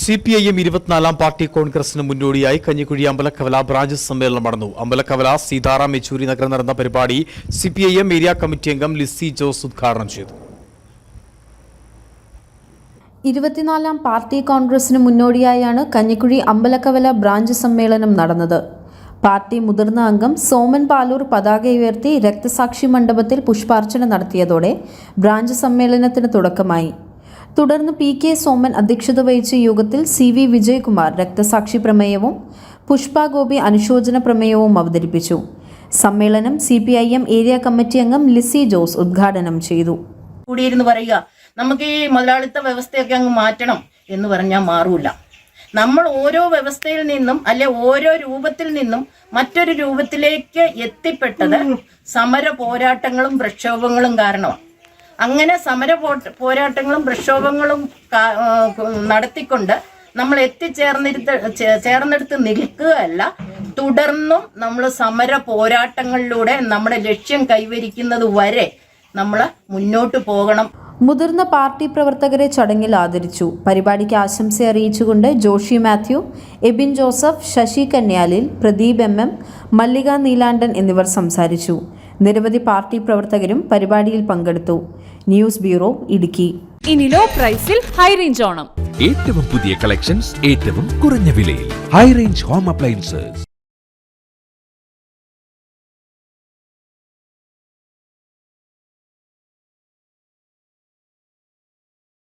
C P I M ഇരുപത്തിനാലാം party കോൺഗ്രസിന് മുന്നോടിയായി കഞ്ഞിക്കുഴി അമ്പലക്കവല ബ്രാഞ്ച് സമ്മേളനം നടന്നു. അമ്പലക്കവല സീതാറാം യെച്ചൂരി നഗരം നടന്ന പരിപാടി C P I M area committee അംഗം ലിസി ജോസ് ഉദ്ഘാടനം ചെയ്തു. ഇരുപത്തിനാലാം പാർട്ടി കോൺഗ്രസിന് മുന്നോടിയായാണ് കഞ്ഞിക്കുഴി അമ്പലക്കവല ബ്രാഞ്ച് സമ്മേളനം നടന്നത്. പാർട്ടി മുതിർന്ന അംഗം സോമൻ പാലൂർ പതാക ഉയർത്തി രക്തസാക്ഷി മണ്ഡപത്തിൽ പുഷ്പാർച്ചന നടത്തിയതോടെ ബ്രാഞ്ച് സമ്മേളനത്തിന് തുടക്കമായി. തുടർന്ന് പി കെ സോമൻ അധ്യക്ഷത വഹിച്ച യോഗത്തിൽ സി വി വിജയകുമാർ രക്തസാക്ഷി പ്രമേയവും പുഷ്പ ഗോപി അനുശോചന പ്രമേയവും അവതരിപ്പിച്ചു. സമ്മേളനം C P I M area committee അംഗം ലിസി ജോസ് ഉദ്ഘാടനം ചെയ്തു. കൂടിയിരുന്ന് പറയുക നമുക്ക് ഈ മുതലാളിത്ത വ്യവസ്ഥയൊക്കെ അങ്ങ് മാറ്റണം എന്ന് പറഞ്ഞാൽ മാറൂല. നമ്മൾ ഓരോ വ്യവസ്ഥയിൽ നിന്നും അല്ലെ ഓരോ രൂപത്തിൽ നിന്നും മറ്റൊരു രൂപത്തിലേക്ക് എത്തിപ്പെട്ടത് സമര പോരാട്ടങ്ങളും പ്രക്ഷോഭങ്ങളും കാരണമാണ്. അങ്ങനെ സമര പോരാട്ടങ്ങളും പ്രക്ഷോഭങ്ങളും നടത്തിക്കൊണ്ട് നമ്മൾ എത്തിച്ചേർന്നിരുത്ത് ചേർന്നെടുത്ത് നിൽക്കുകയല്ല തുടർന്നും നമ്മൾ സമര പോരാട്ടങ്ങളിലൂടെ നമ്മുടെ ലക്ഷ്യം കൈവരിക്കുന്നത് വരെ നമ്മൾ മുന്നോട്ട് പോകണം. മുതിർന്ന പാർട്ടി പ്രവർത്തകരെ ചടങ്ങിൽ ആദരിച്ചു. പരിപാടിക്ക് ആശംസ അറിയിച്ചുകൊണ്ട് ജോഷി മാത്യു എബിൻ ജോസഫ് ശശി കന്യാലിൽ പ്രദീപ് എം എം മല്ലിക നീലാണ്ടൻ എന്നിവർ സംസാരിച്ചു. നിരവധി പാർട്ടി പ്രവർത്തകരും പരിപാടിയിൽ പങ്കെടുത്തു. News bureau Idukki. ഇനി ലോ പ്രൈസിൽ ഹൈ റേഞ്ച് ഓണം. ഏറ്റവും പുതിയ കളക്ഷൻസ് ഏറ്റവും കുറഞ്ഞ വിലയിൽ. High range home appliances